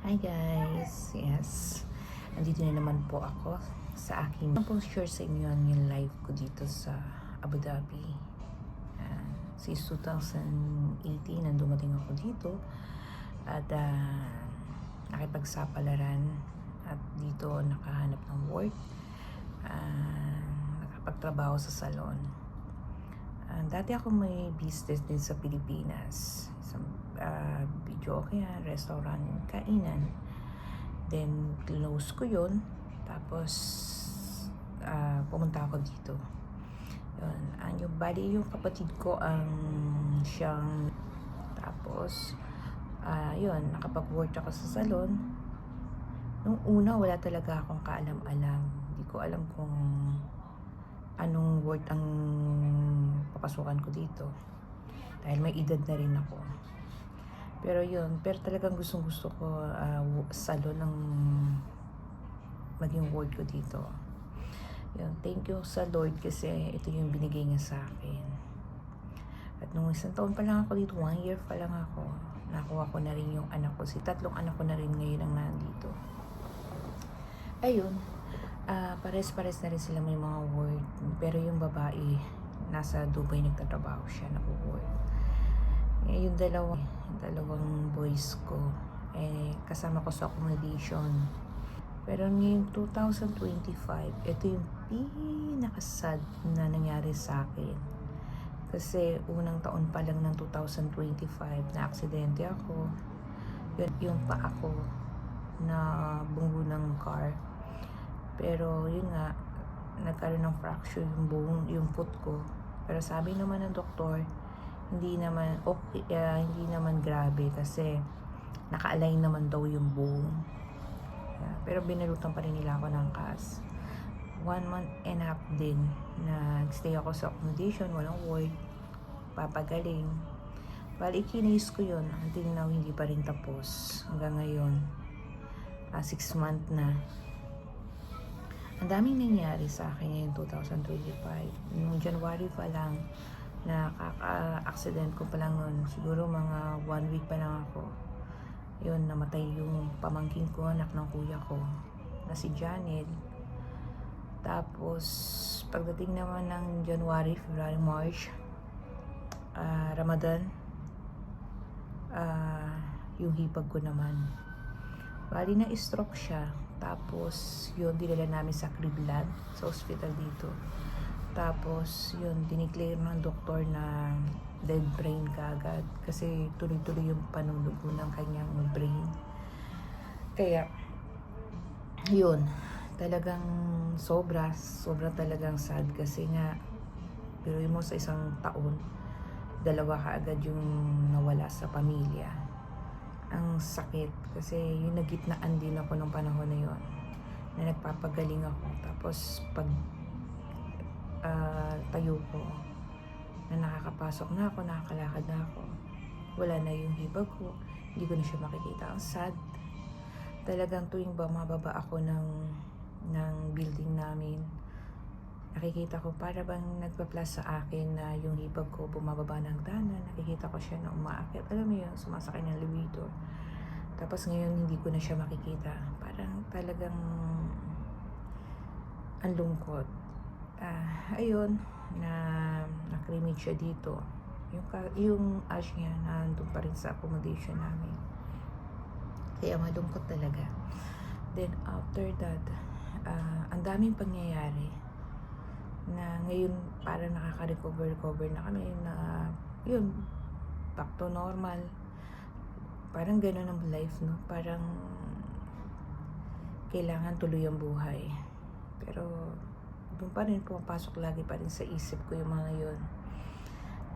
Hi guys! Yes, andito na naman po ako sa aking Ano po share sa inyo yung live ko dito sa Abu Dhabi. Uh, since 2018 nang dumating ako dito at uh, nakipagsapalaran at dito nakahanap ng work. Uh, nakapagtrabaho sa salon. Uh, dati ako may business din sa Pilipinas. Sa uh, video okay yan, restaurant, kainan. Then, close ko yun. Tapos, uh, pumunta ako dito. Yun. Ang yung bali yung kapatid ko ang siyang tapos uh, yun, nakapag-work ako sa salon. Nung una, wala talaga akong kaalam-alam. Hindi ko alam kung anong word ang papasukan ko dito. Dahil may edad na rin ako. Pero yun, pero talagang gustong gusto ko uh, salon ng maging word ko dito. Yun, thank you sa Lord kasi ito yung binigay niya sa akin. At nung isang taon pa lang ako dito, one year pa lang ako, nakuha ko na rin yung anak ko. Si tatlong anak ko na rin ngayon ang nandito. Ayun, uh, pares-pares na rin sila may mga word. Pero yung babae, nasa Dubai nagtatrabaho siya, naku-work. Eh, yung dalawa, dalawang boys ko, eh, kasama ko sa accommodation. Pero ngayong 2025, ito yung pinakasad na nangyari sa akin. Kasi unang taon pa lang ng 2025 na aksidente ako. Yun, yung pa ako na bunggo ng car. Pero yun nga, nagkaroon ng fracture yung buong, yung foot ko. Pero sabi naman ng doktor, hindi naman okay, uh, hindi naman grabe kasi naka-align naman daw yung buong. Yeah, pero binalutan pa rin nila ako ng cast. One month and a half din na stay ako sa accommodation, walang ward, papagaling. Bali, kinase ko yun. Until now, hindi pa rin tapos. Hanggang ngayon, uh, six month na. Ang daming nangyari sa akin ngayon 2025. Noong January pa lang, nakaka-accident ko pa lang nun. Siguro mga one week pa lang ako. Yun, namatay yung pamangkin ko, anak ng kuya ko, na si Janet. Tapos, pagdating naman ng January, February, March, uh, Ramadan, uh, yung hipag ko naman. Bali na stroke siya. Tapos, yun, dinala namin sa Cleveland, sa hospital dito. Tapos, yun, diniclare ng doktor na dead brain kagad. Kasi tuloy-tuloy yung panunugo ng kanyang brain. Kaya, yun, talagang sobra, sobra talagang sad kasi nga, pero mo sa isang taon, dalawa kaagad yung nawala sa pamilya ang sakit. Kasi yung nagitnaan din ako nung panahon na yon na nagpapagaling ako. Tapos pag uh, tayo ko na nakakapasok na ako nakakalakad na ako wala na yung hibag ko hindi ko na siya makikita. Ang sad. Talagang tuwing ba mababa ako ng ng building namin nakikita ko para bang nagpa-plus sa akin na yung hibag ko bumababa ng dana, nakikita ko siya na umaakit. Alam mo yun, sumasakay ng elevator. Tapos ngayon hindi ko na siya makikita. Parang talagang ang lungkot. Ah, ayun, na na-cremate siya dito. Yung, yung ash niya nandun pa rin sa accommodation namin. Kaya malungkot talaga. Then after that, uh, ang daming pangyayari na ngayon parang nakaka-recover-recover na kami na yun, back to normal. Parang gano'n ang life, no? Parang kailangan tuloy ang buhay. Pero doon pa rin pumapasok lagi pa rin sa isip ko yung mga yun.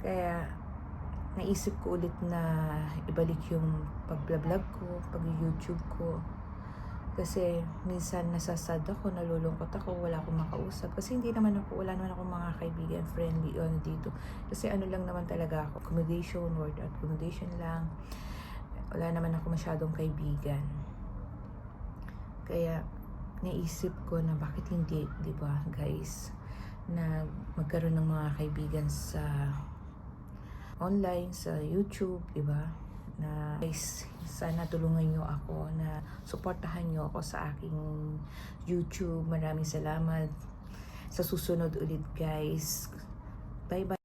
Kaya naisip ko ulit na ibalik yung pag-vlog ko, pag-YouTube ko, kasi minsan nasasad ako, nalulungkot ako, wala akong makausap. Kasi hindi naman ako, wala naman ako mga kaibigan, friendly, ano dito. Kasi ano lang naman talaga ako, accommodation, word accommodation lang. Wala naman ako masyadong kaibigan. Kaya, naisip ko na bakit hindi, di ba guys, na magkaroon ng mga kaibigan sa online, sa YouTube, di ba? Na guys, sana tulungan nyo ako na suportahan nyo ako sa aking YouTube. Maraming salamat. Sa susunod ulit guys. Bye bye.